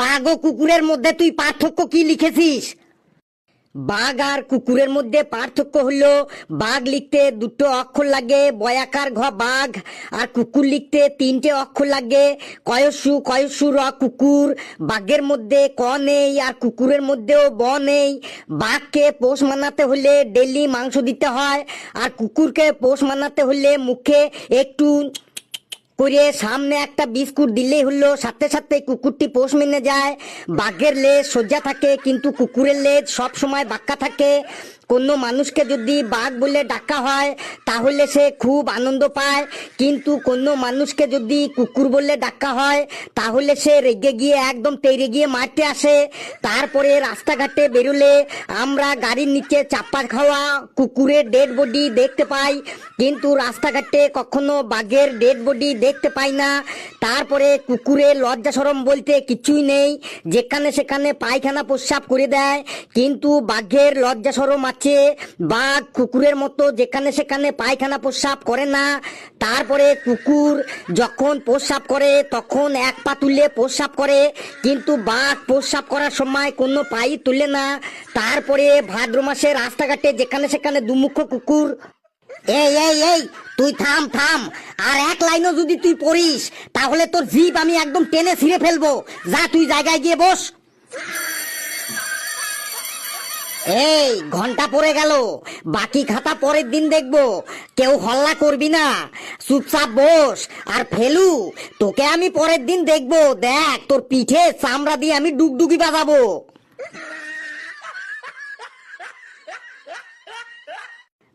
বাঘ ও কুকুরের মধ্যে তুই পার্থক্য কি লিখেছিস? বাঘ আর কুকুরের মধ্যে পার্থক্য হলো, বাঘ লিখতে দুটো অক্ষর লাগে, বয়াকার ঘ বাঘ, আর কুকুর লিখতে তিনটে অক্ষর লাগে, কয়সু কয়সু র কুকুর, বাঘের মধ্যে ক নেই আর কুকুরের মধ্যেও ব নেই। বাঘকে পোষ মানাতে হলে ডেলি মাংস দিতে হয়, আর কুকুরকে পোষ মানাতে হলে মুখে একটু করে সামনে একটা বিস্কুট দিলেই হলো, সাথে সাথে কুকুরটি পোষ মেনে যায়। বাঘের লেজ সজ্জা থাকে, কিন্তু কুকুরের লেজ সব সময় বাক্কা থাকে। কোনো মানুষকে যদি বাঘ বলে ডাকা হয়, তাহলে সে খুব আনন্দ পায়। কিন্তু কোনো মানুষকে যদি কুকুর বলে ডাকা হয়, তাহলে সে রেগে গিয়ে একদম তেড়ে গিয়ে মারতে আসে। তারপরে রাস্তাঘাটে বেরোলে আমরা গাড়ির নিচে চাপা খাওয়া কুকুরের ডেড বডি দেখতে পাই। কিন্তু রাস্তাঘাটে কখনো বাঘের ডেড বডি দেখতে পাই না। তারপরে কুকুরের লজ্জা সরম বলতে কিছুই নেই। যেখানে সেখানে পায়খানা প্রস্রাব করে দেয়। কিন্তু বাঘের লজ্জা সরম আছে বাঘ কুকুরের মতো যেখানে সেখানে পায়খানা প্রস্রাব করে না, তারপরে কুকুর যখন প্রস্রাব করে, তখন এক পা তুলে প্রস্রাব করে, কিন্তু বাঘ প্রস্রাব করার সময় কোনো পাই তুলে না। তারপরে ভাদ্র মাসে রাস্তাঘাটে যেখানে সেখানে দুমুখ কুকুর। এই এই এই, তুই থাম থাম, আর এক লাইনও যদি তুই পড়িস, তাহলে তোর জিপ আমি একদম টেনে ছিঁড়ে ফেলব। যা, তুই জায়গায় গিয়ে বস। এই, ঘণ্টা পড়ে গেল। বাকি খাতা পরের দিন দেখব। কেউ হল্লা করবি না। চুপচাপ বস। আর ফেলু, তোকে আমি পরের দিন দেখব। দেখ, তোর পিঠে চামড়া দিয়ে আমি ডুগডুগি বাজাবো।